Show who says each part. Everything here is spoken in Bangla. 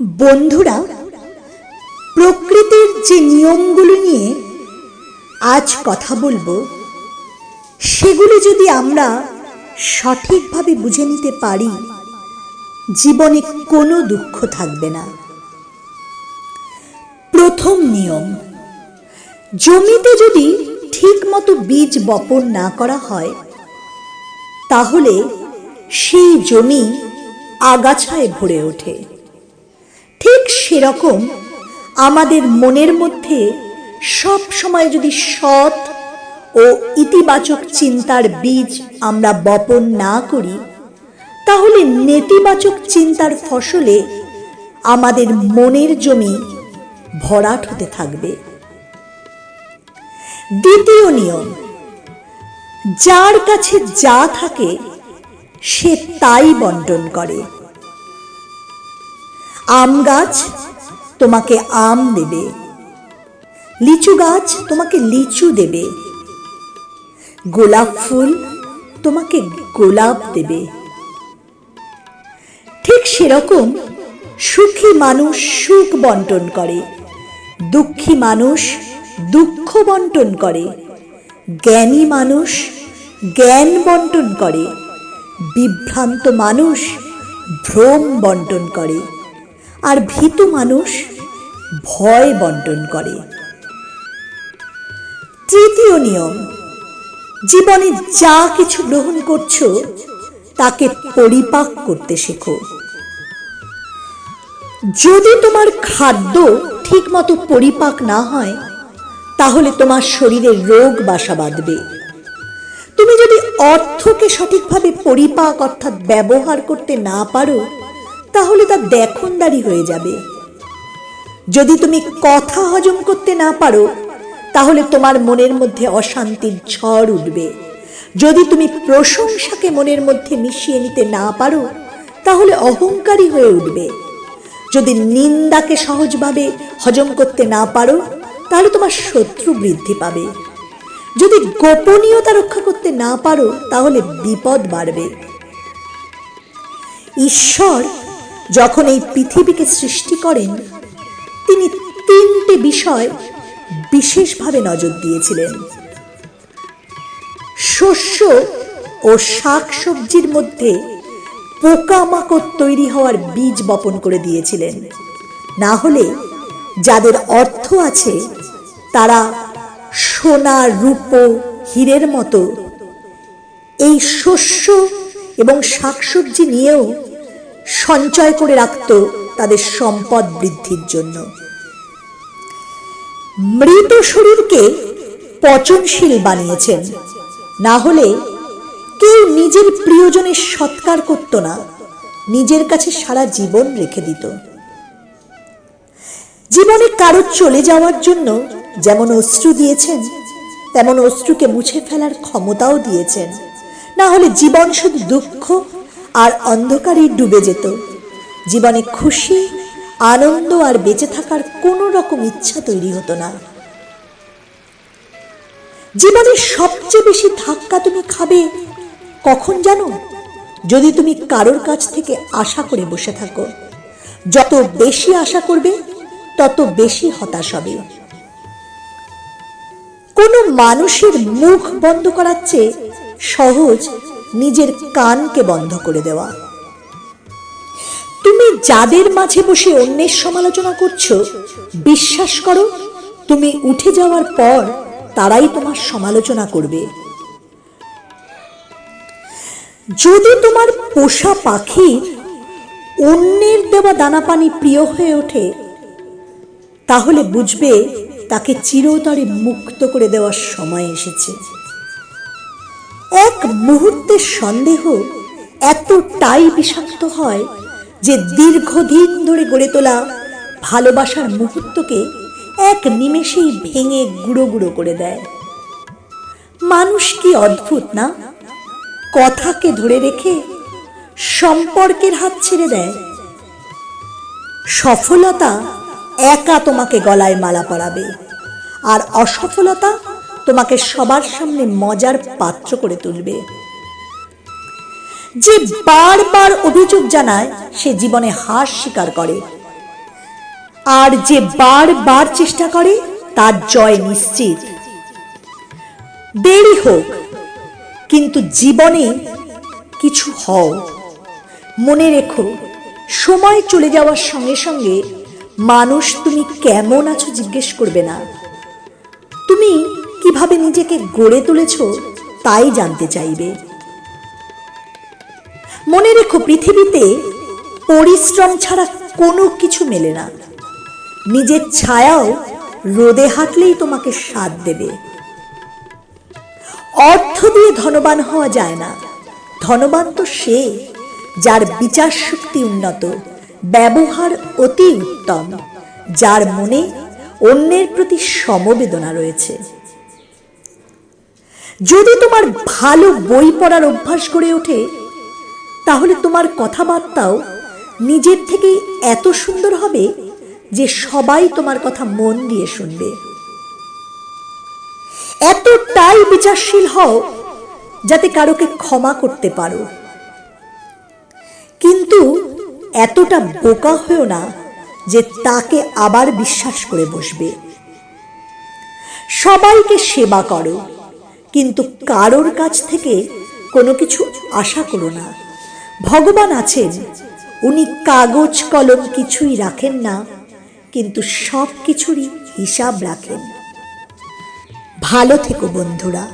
Speaker 1: বন্ধুরা, প্রকৃতির যে নিয়মগুলো নিয়ে আজ কথা বলব, সেগুলি যদি আমরা সঠিকভাবে বুঝে নিতে পারি, জীবনে কোনো দুঃখ থাকবে না। প্রথম নিয়ম, জমিতে যদি ঠিক মতো বীজ বপন না করা হয়, তাহলে সেই জমি আগাছায় ভরে ওঠে। সেরকম আমাদের মনের মধ্যে সব সময় যদি সৎ ও ইতিবাচক চিন্তার বীজ আমরা বপন না করি, তাহলে নেতিবাচক চিন্তার ফসলে আমাদের মনের জমি ভরাট হতে থাকবে। দ্বিতীয় নিয়ম, যার কাছে যা থাকে সে তাই বন্টন করে। আম গাছ তোমাকে আম দেবে। লিচু গাছ তোমাকে লিচু দেবে। গোলাপ ফুল তোমাকে গোলাপ দেবে। ঠিক সেরকম সুখী মানুষ সুখ বন্টন করে। দুঃখী মানুষ দুঃখ বন্টন করে। জ্ঞানী মানুষ জ্ঞান বন্টন করে। বিভ্রান্ত মানুষ ভ্রম বন্টন করে। আর ভীতু মানুষ ভয় বন্টন করে। তৃতীয় নিয়ম, জীবনে যা কিছু গ্রহণ করছ, তাকে পরিপাক করতে শেখো। যদি তোমার খাদ্য ঠিকমতো পরিপাক না হয়, তাহলে তোমার শরীরে রোগ বাসা বাঁধবে। তুমি যদি অর্থকে সঠিকভাবে পরিপাক অর্থাৎ ব্যবহার করতে না পারো তাহলে তা দেখনদারি হয়ে যাবে। যদি তুমি কথা হজম করতে না পারো, তাহলে তোমার মনের মধ্যে অশান্তির ঝড় উঠবে। যদি তুমি প্রশংসাকে মনের মধ্যে মিশিয়ে নিতে না পারো, তাহলে অহংকারী হয়ে উঠবে। যদি নিন্দাকে সহজভাবে হজম করতে না পারো, তাহলে তোমার শত্রু বৃদ্ধি পাবে। যদি গোপনীয়তা রক্ষা করতে না পারো, তাহলে বিপদ বাড়বে। ঈশ্বর যখন এই পৃথিবীকে সৃষ্টি করেন, তিনি তিনটে বিষয় বিশেষভাবে নজর দিয়েছিলেন। শস্য ও শাক সবজির মধ্যে পোকামাকড় তৈরি হওয়ার বীজ বপন করে দিয়েছিলেন। না হলে যাদের অর্থ আছে, তারা সোনা, রূপো, হীরের মতো এই শস্য এবং শাকসবজি নিয়েও সঞ্চয় করে রাখত তাদের সম্পদ বৃদ্ধির জন্য। মৃত শরীরকে পচনশীল বানিয়েছেন। না হলে কেউ নিজের প্রিয়জনের সৎকার করত না, নিজের কাছে সারা জীবন রেখে দিত। জীবনে কারও চলে যাওয়ার জন্য যেমন অশ্রু দিয়েছেন, তেমন অশ্রুকে মুছে ফেলার ক্ষমতাও দিয়েছেন। না হলে জীবন শুধু দুঃখ আর অন্ধকারেই ডুবে যেত। জীবনে খুশি, আনন্দ আর বেঁচে থাকার কোনো রকম ইচ্ছা তৈরি হতো না। জীবনের সবচেয়ে বেশি ধাক্কা তুমি খাবে কখন জানো? যদি তুমি কারোর কাছ থেকে আশা করে বসে থাকো। যত বেশি আশা করবে, তত বেশি হতাশ হবে। কোনো মানুষের মুখ বন্ধ করার চেয়ে সহজ নিজের কানকে বন্ধ করে দেওয়া। তুমি যাদের মাঝে বসে অন্যের সমালোচনা করছ, বিশ্বাস করো, তুমি উঠে যাওয়ার পর তারাই তোমার সমালোচনা করবে। যদি তোমার পোষা পাখি অন্যের দেওয়া দানা পানি প্রিয় হয়ে ওঠে, তাহলে বুঝবে তাকে চিরতরে মুক্ত করে দেওয়ার সময় এসেছে। এক মুহূর্তের সন্দেহ এতটাই বিষাক্ত হয় যে দীর্ঘদিন ধরে গড়ে তোলা ভালোবাসার মুহূর্তকে এক নিমেষেই ভেঙে গুঁড়ো গুঁড়ো করে দেয়। মানুষ কি অদ্ভুত না? কথাকে ধরে রেখে সম্পর্কের হাত ছেড়ে দেয়। সফলতা একা তোমাকে গলায় মালা পরাবে, আর অসফলতা তোমাকে সবার সামনে মজার পাত্র করে তুলবে। যে বারবার অভিযোগ জানায়, সে জীবনে হার স্বীকার করে। আর যে বারবার চেষ্টা করে, তার জয় নিশ্চিত। দেরি হোক, কিন্তু জীবনে কিছু হও। মনে রেখো, সময় চলে যাওয়ার সঙ্গে সঙ্গে মানুষ তুমি কেমন আছো জিজ্ঞেস করবে না। তুমি কীভাবে নিজেকে গড়ে তুলেছ, তাই জানতে চাইবে। মনে রেখো, পৃথিবীতে পরিশ্রম ছাড়া কোনো কিছু মেলে না। নিজের ছায়াও রোদে হাঁটলেই তোমাকে স্বাদ দেবে। অর্থ দিয়ে ধনবান হওয়া যায় না। ধনবান তো সে যার বিচার শক্তি উন্নত, ব্যবহার অতি উত্তম, যার মনে অন্যের প্রতি সমবেদনা রয়েছে। যদি তোমার ভালো বই পড়ার অভ্যাস গড়ে ওঠে, তাহলে তোমার কথাবার্তাও নিজের থেকেই এত সুন্দর হবে যে সবাই তোমার কথা মন দিয়ে শুনবে। এতটাই বিচারশীল হও যাতে কারোকে ক্ষমা করতে পারো। কিন্তু এতটা বোকা হয়েও না যে তাকে আবার বিশ্বাস করে বসবে। সবাইকে সেবা করো। কিন্তু কারোর কাছ থেকে কোনো কিছু আশা করো না। ভগবান আছেন, উনি কাগজ কলম কিছুই রাখেন না, কিন্তু সব কিছুরই হিসাব রাখেন। ভালো থেকো বন্ধুরা।